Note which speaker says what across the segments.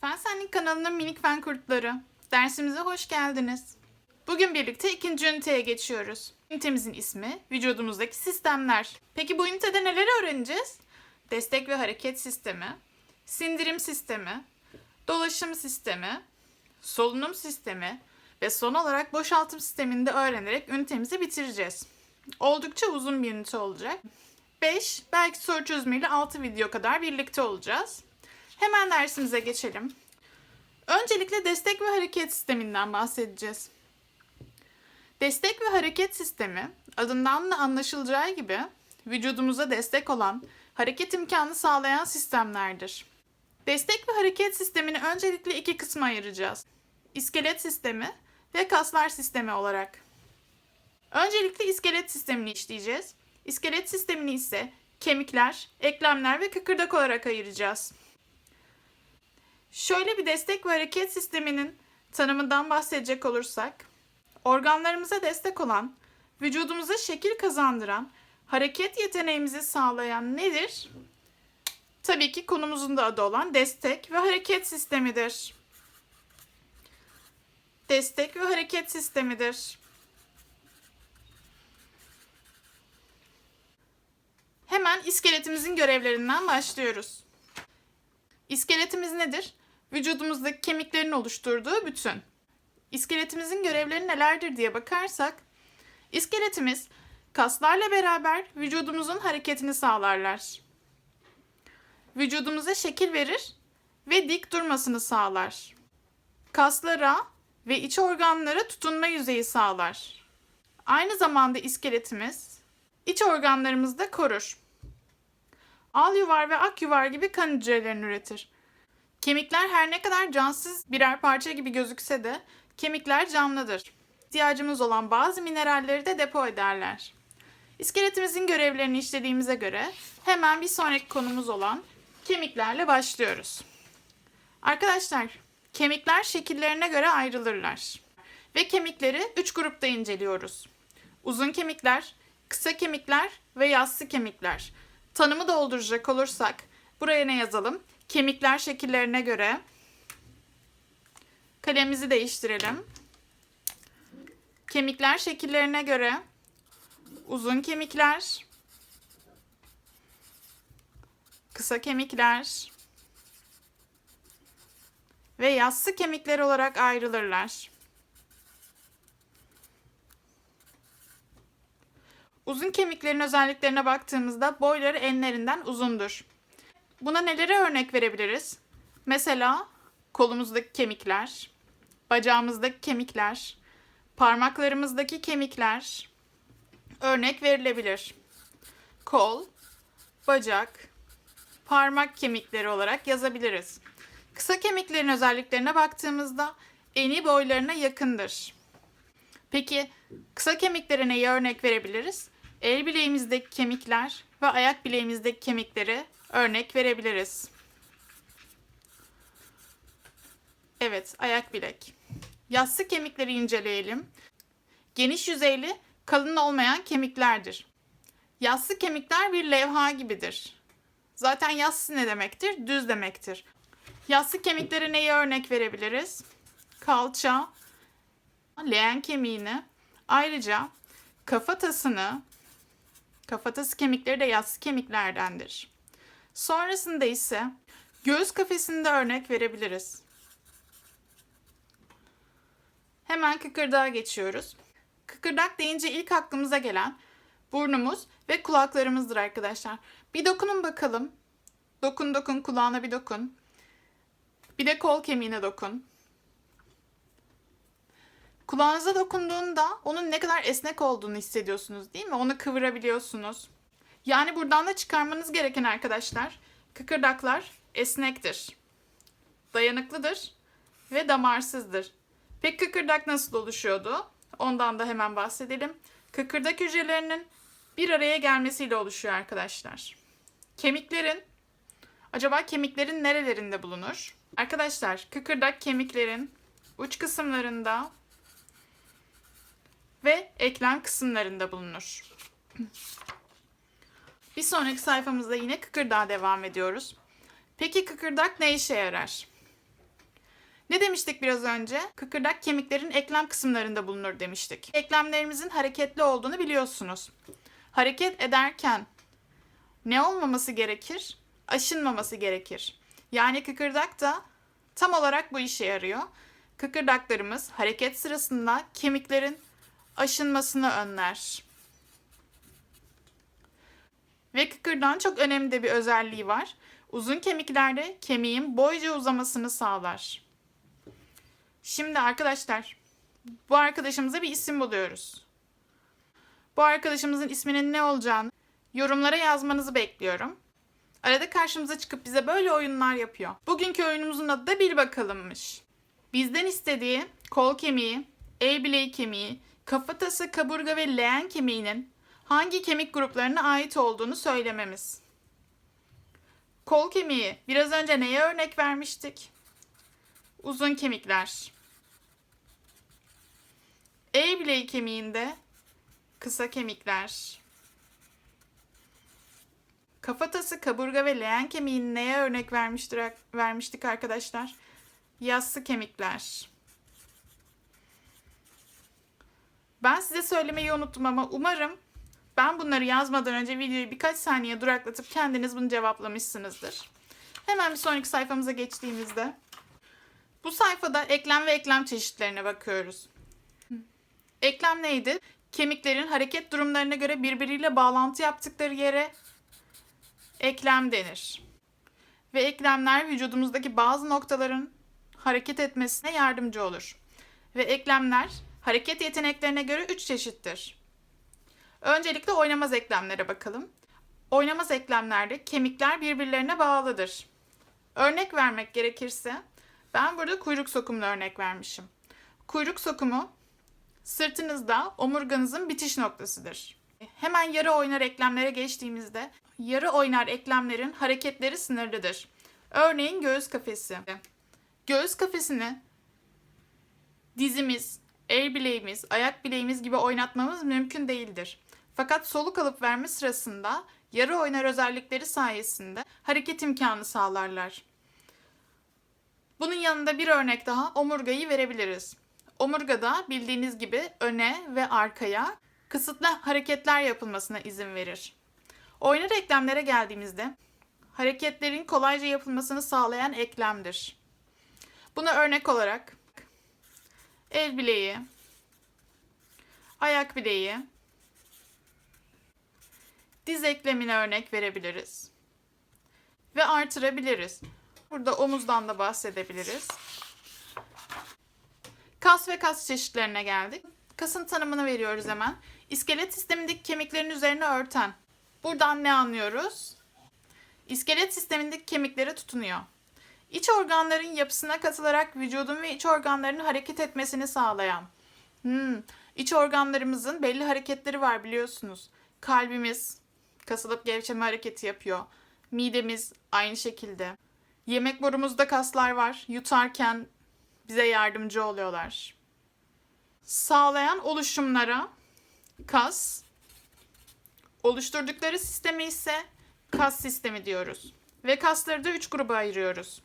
Speaker 1: Fen Senlik kanalının minik fen kurtları. Dersimize hoş geldiniz. Bugün birlikte ikinci üniteye geçiyoruz. Ünitemizin ismi vücudumuzdaki sistemler. Peki bu ünitede neler öğreneceğiz? Destek ve hareket sistemi, sindirim sistemi, dolaşım sistemi, solunum sistemi ve son olarak boşaltım sistemini de öğrenerek ünitemizi bitireceğiz. Oldukça uzun bir ünite olacak. 5, belki soru çözümüyle 6 video kadar birlikte olacağız. Hemen dersimize geçelim. Öncelikle destek ve hareket sisteminden bahsedeceğiz. Destek ve hareket sistemi adından da anlaşılacağı gibi vücudumuza destek olan, hareket imkanı sağlayan sistemlerdir. Destek ve hareket sistemini öncelikle iki kısma ayıracağız. İskelet sistemi ve kaslar sistemi olarak. Öncelikle iskelet sistemini işleyeceğiz. İskelet sistemini ise kemikler, eklemler ve kıkırdak olarak ayıracağız. Şöyle bir destek ve hareket sisteminin tanımından bahsedecek olursak, organlarımıza destek olan, vücudumuza şekil kazandıran, hareket yeteneğimizi sağlayan nedir? Tabii ki konumuzun da adı olan destek ve hareket sistemidir. Destek ve hareket sistemidir. Hemen iskeletimizin görevlerinden başlıyoruz. İskeletimiz nedir? Vücudumuzdaki kemiklerin oluşturduğu bütün. İskeletimizin görevleri nelerdir diye bakarsak, iskeletimiz kaslarla beraber vücudumuzun hareketini sağlarlar. Vücudumuza şekil verir ve dik durmasını sağlar. Kaslara ve iç organlara tutunma yüzeyi sağlar. Aynı zamanda iskeletimiz iç organlarımızı da korur. Al yuvar ve ak yuvar gibi kan hücrelerini üretir. Kemikler her ne kadar cansız birer parça gibi gözükse de kemikler canlıdır. İhtiyacımız olan bazı mineralleri de depo ederler. İskeletimizin görevlerini işlediğimize göre hemen bir sonraki konumuz olan kemiklerle başlıyoruz. Arkadaşlar, kemikler şekillerine göre ayrılırlar. Ve kemikleri 3 grupta inceliyoruz. Uzun kemikler, kısa kemikler ve yassı kemikler. Tanımı dolduracak olursak buraya ne yazalım? Kemikler şekillerine göre kalemimizi değiştirelim. Kemikler şekillerine göre uzun kemikler, kısa kemikler ve yassı kemikler olarak ayrılırlar. Uzun kemiklerin özelliklerine baktığımızda boyları enlerinden uzundur. Buna nelere örnek verebiliriz? Mesela kolumuzdaki kemikler, bacağımızdaki kemikler, parmaklarımızdaki kemikler örnek verilebilir. Kol, bacak, parmak kemikleri olarak yazabiliriz. Kısa kemiklerin özelliklerine baktığımızda eni boylarına yakındır. Peki kısa kemiklere neye örnek verebiliriz? El bileğimizdeki kemikler ve ayak bileğimizdeki kemikleri örnek verebiliriz. Evet, ayak bilek. Yassı kemikleri inceleyelim. Geniş yüzeyli, kalın olmayan kemiklerdir. Yassı kemikler bir levha gibidir. Zaten yassı ne demektir? Düz demektir. Yassı kemiklere neyi örnek verebiliriz? Kalça, leğen kemiğini, ayrıca kafatasını, kafatası kemikleri de yassı kemiklerdendir. Sonrasında ise göğüs kafesinde örnek verebiliriz. Hemen kıkırdağa geçiyoruz. Kıkırdak deyince ilk aklımıza gelen burnumuz ve kulaklarımızdır arkadaşlar. Bir dokunun bakalım. Dokun dokun kulağına bir dokun. Bir de kol kemiğine dokun. Kulağınıza dokunduğunda onun ne kadar esnek olduğunu hissediyorsunuz değil mi? Onu kıvırabiliyorsunuz. Yani buradan da çıkarmanız gereken arkadaşlar, kıkırdaklar esnektir, dayanıklıdır ve damarsızdır. Peki kıkırdak nasıl oluşuyordu? Ondan da hemen bahsedelim. Kıkırdak hücrelerinin bir araya gelmesiyle oluşuyor arkadaşlar. Kemiklerin, acaba kemiklerin nerelerinde bulunur? Arkadaşlar kıkırdak kemiklerin uç kısımlarında ve eklem kısımlarında bulunur. Bir sonraki sayfamızda yine kıkırdağa devam ediyoruz. Peki kıkırdak ne işe yarar? Ne demiştik biraz önce? Kıkırdak kemiklerin eklem kısımlarında bulunur demiştik. Eklemlerimizin hareketli olduğunu biliyorsunuz. Hareket ederken ne olmaması gerekir? Aşınmaması gerekir. Yani kıkırdak da tam olarak bu işe yarıyor. Kıkırdaklarımız hareket sırasında kemiklerin aşınmasını önler. Ve kıkırdağın çok önemli de bir özelliği var. Uzun kemiklerde kemiğin boyca uzamasını sağlar. Şimdi arkadaşlar bu arkadaşımıza bir isim buluyoruz. Bu arkadaşımızın isminin ne olacağını yorumlara yazmanızı bekliyorum. Arada karşımıza çıkıp bize böyle oyunlar yapıyor. Bugünkü oyunumuzun adı da bil bakalımmış. Bizden istediği kol kemiği, el bileği kemiği, kafatası, kaburga ve leğen kemiğinin hangi kemik gruplarına ait olduğunu söylememiz. Kol kemiği biraz önce neye örnek vermiştik? Uzun kemikler. El bileği kemiğinde kısa kemikler. Kafatası, kaburga ve leğen kemiğini neye örnek vermiştir, vermiştik arkadaşlar? Yassı kemikler. Ben size söylemeyi unuttum ama umarım ben bunları yazmadan önce videoyu birkaç saniye duraklatıp kendiniz bunu cevaplamışsınızdır. Hemen bir sonraki sayfamıza geçtiğimizde bu sayfada eklem ve eklem çeşitlerine bakıyoruz. Eklem neydi? Kemiklerin hareket durumlarına göre birbiriyle bağlantı yaptıkları yere eklem denir. Ve eklemler vücudumuzdaki bazı noktaların hareket etmesine yardımcı olur. Ve eklemler hareket yeteneklerine göre üç çeşittir. Öncelikle oynamaz eklemlere bakalım. Oynamaz eklemlerde kemikler birbirlerine bağlıdır. Örnek vermek gerekirse ben burada kuyruk sokumuna örnek vermişim. Kuyruk sokumu sırtınızda omurganızın bitiş noktasıdır. Hemen yarı oynar eklemlere geçtiğimizde yarı oynar eklemlerin hareketleri sınırlıdır. Örneğin göğüs kafesi. Göğüs kafesini dizimiz, el bileğimiz, ayak bileğimiz gibi oynatmamız mümkün değildir. Fakat soluk alıp verme sırasında yarı oynar özellikleri sayesinde hareket imkanı sağlarlar. Bunun yanında bir örnek daha omurgayı verebiliriz. Omurgada bildiğiniz gibi öne ve arkaya kısıtlı hareketler yapılmasına izin verir. Oynar eklemlere geldiğimizde hareketlerin kolayca yapılmasını sağlayan eklemdir. Buna örnek olarak el bileği, ayak bileği, diz eklemine örnek verebiliriz. Ve artırabiliriz. Burada omuzdan da bahsedebiliriz. Kas ve kas çeşitlerine geldik. Kasın tanımını veriyoruz hemen. İskelet sistemindeki kemiklerin üzerine örten. Buradan ne anlıyoruz? İskelet sistemindeki kemiklere tutunuyor. İç organların yapısına katılarak vücudun ve iç organlarının hareket etmesini sağlayan. Hmm, iç organlarımızın belli hareketleri var biliyorsunuz. Kalbimiz kasılıp gevşeme hareketi yapıyor. Midemiz aynı şekilde. Yemek borumuzda kaslar var. Yutarken bize yardımcı oluyorlar. Sağlayan oluşumlara kas, oluşturdukları sistemi ise kas sistemi diyoruz. Ve kasları da üç gruba ayırıyoruz.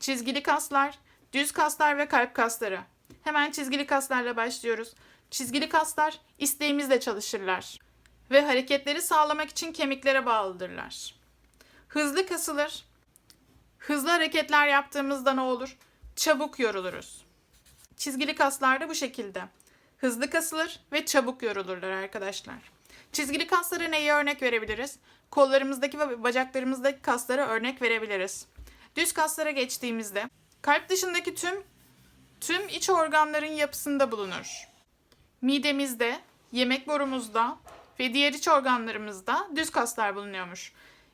Speaker 1: Çizgili kaslar, düz kaslar ve kalp kasları. Hemen çizgili kaslarla başlıyoruz. Çizgili kaslar isteğimizle çalışırlar ve hareketleri sağlamak için kemiklere bağlıdırlar. Hızlı kasılır. Hızlı hareketler yaptığımızda ne olur? Çabuk yoruluruz. Çizgili kaslar da bu şekilde. Hızlı kasılır ve çabuk yorulurlar arkadaşlar. Çizgili kaslara neye örnek verebiliriz? Kollarımızdaki ve bacaklarımızdaki kaslara örnek verebiliriz. Düz kaslara geçtiğimizde kalp dışındaki tüm tüm iç organların yapısında bulunur. Midemizde, yemek borumuzda ve diğer iç organlarımızda düz kaslar bulunuyormuş.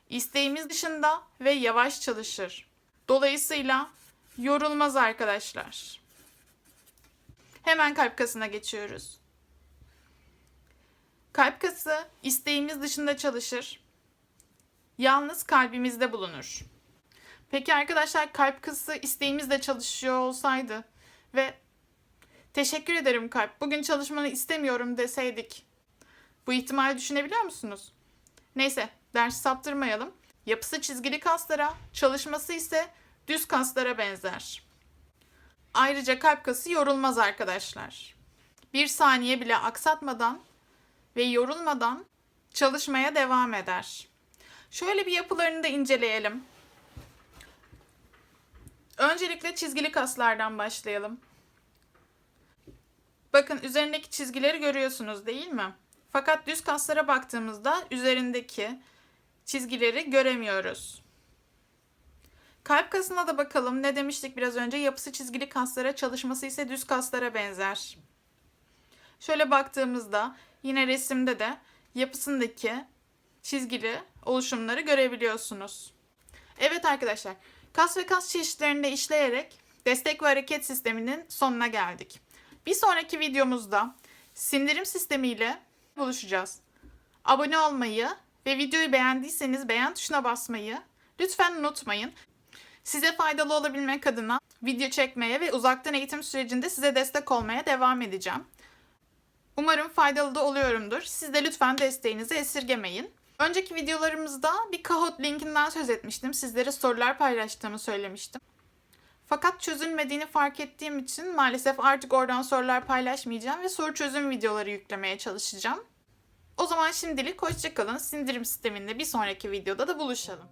Speaker 1: İsteğimiz dışında ve yavaş çalışır. Dolayısıyla yorulmaz arkadaşlar. Hemen kalp kasına geçiyoruz. Kalp kası isteğimiz dışında çalışır. Yalnız kalbimizde bulunur. Peki arkadaşlar kalp kası isteğimizle çalışıyor olsaydı ve Teşekkür ederim kalp. Bugün çalışmanı istemiyorum deseydik. Bu ihtimali düşünebiliyor musunuz? Neyse, dersi saptırmayalım. Yapısı çizgili kaslara, çalışması ise düz kaslara benzer. Ayrıca kalp kası yorulmaz arkadaşlar. Bir saniye bile aksatmadan ve yorulmadan çalışmaya devam eder. Şöyle bir yapılarını da inceleyelim. Öncelikle çizgili kaslardan başlayalım. Bakın üzerindeki çizgileri görüyorsunuz değil mi? Fakat düz kaslara baktığımızda üzerindeki çizgileri göremiyoruz. Kalp kasına da bakalım. Ne demiştik biraz önce? Yapısı çizgili kaslara, çalışması ise düz kaslara benzer. Şöyle baktığımızda yine resimde de yapısındaki çizgili oluşumları görebiliyorsunuz. Evet arkadaşlar, kas ve kas çeşitlerinde işleyerek destek ve hareket sisteminin sonuna geldik. Bir sonraki videomuzda sindirim sistemiyle buluşacağız. Abone olmayı ve videoyu beğendiyseniz beğen tuşuna basmayı lütfen unutmayın. Size faydalı olabilmek adına video çekmeye ve uzaktan eğitim sürecinde size destek olmaya devam edeceğim. Umarım faydalı da oluyorumdur. Siz de lütfen desteğinizi esirgemeyin. Önceki videolarımızda bir Kahoot linkinden söz etmiştim. Sizlere sorular paylaştığımı söylemiştim. Fakat çözülmediğini fark ettiğim için maalesef artık oradan sorular paylaşmayacağım ve soru çözüm videoları yüklemeye çalışacağım. O zaman şimdilik hoşçakalın. Sindirim sisteminde bir sonraki videoda da buluşalım.